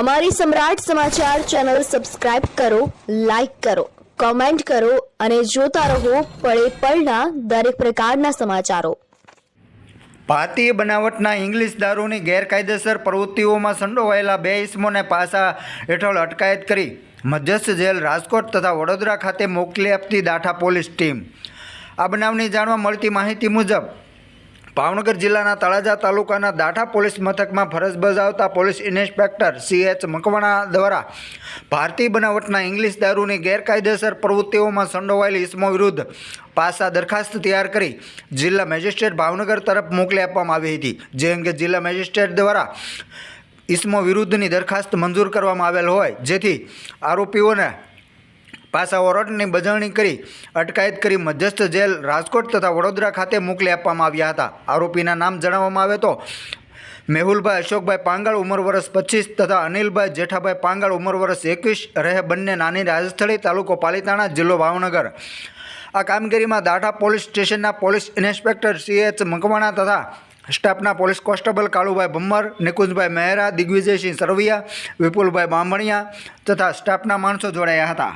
અમારી સમ્રાટ સમાચાર channel subscribe કરો, લાઇક કરો, કોમેન્ટ કરો અને જોતા રહો પળે પળના દરેક પ્રકારના સમાચારો. ભારતીય બનાવટના ઇંગ્લિશ દારૂની ગેરકાયદેસર પ્રવૃત્તિઓમાં સંડોવાયેલા બે ઇસમોને પાસા હેઠળ અટકાયત કરી મધ્યસ્થ જેલ રાજકોટ તથા વડોદરા ખાતે મોકલી આપતી દાઠા પોલીસ ટીમ. આ બનાવની જાણવા મળતી માહિતી મુજબ ભાવનગર જિલ્લાના તળાજા તાલુકાના દાઠા પોલીસ મથકમાં ફરજ બજાવતા police inspector C H Makwana દ્વારા ભારતીય બનાવટના ઇંગ્લિશ દારૂની ગેરકાયદેસર પ્રવૃત્તિઓમાં સંડોવાયેલી ઇસમો વિરુદ્ધ પાસા દરખાસ્ત તૈયાર કરી જિલ્લા મેજિસ્ટ્રેટ ભાવનગર તરફ મોકલી આપવામાં આવી હતી. જે અંગે જિલ્લા મેજિસ્ટ્રેટ દ્વારા ઇસમો વિરુદ્ધની દરખાસ્ત મંજૂર કરવામાં આવેલ હોય, જેથી આરોપીઓને પાસા ઓરોટની બજવણી કરી, અટકાયત કરી મધ્યસ્થ જેલ રાજકોટ તથા વડોદરા ખાતે મોકલી આપવામાં આવ્યા હતા. આરોપીના નામ જણાવવામાં આવે તો, મેહુલભાઈ અશોકભાઈ પાંગળ ઉંમર વર્ષ પચીસ તથા અનિલભાઈ જેઠાભાઈ પાંગળ ઉંમર વર્ષ એકવીસ રહે બંને નાની રાજસ્થળી તાલુકો પાલીતાણા જિલ્લો ભાવનગર. આ કામગીરીમાં દાઢા પોલીસ સ્ટેશનના police inspector C H Makwana તથા સ્ટાફના પોલીસ કોન્સ્ટેબલ કાળુભાઈ ભમ્મર, નિકુંજભાઈ મહેરા, દિગ્વિજયસિંહ સરવૈયા, વિપુલભાઈ બામણિયા તથા સ્ટાફના માણસો જોડાયા હતા.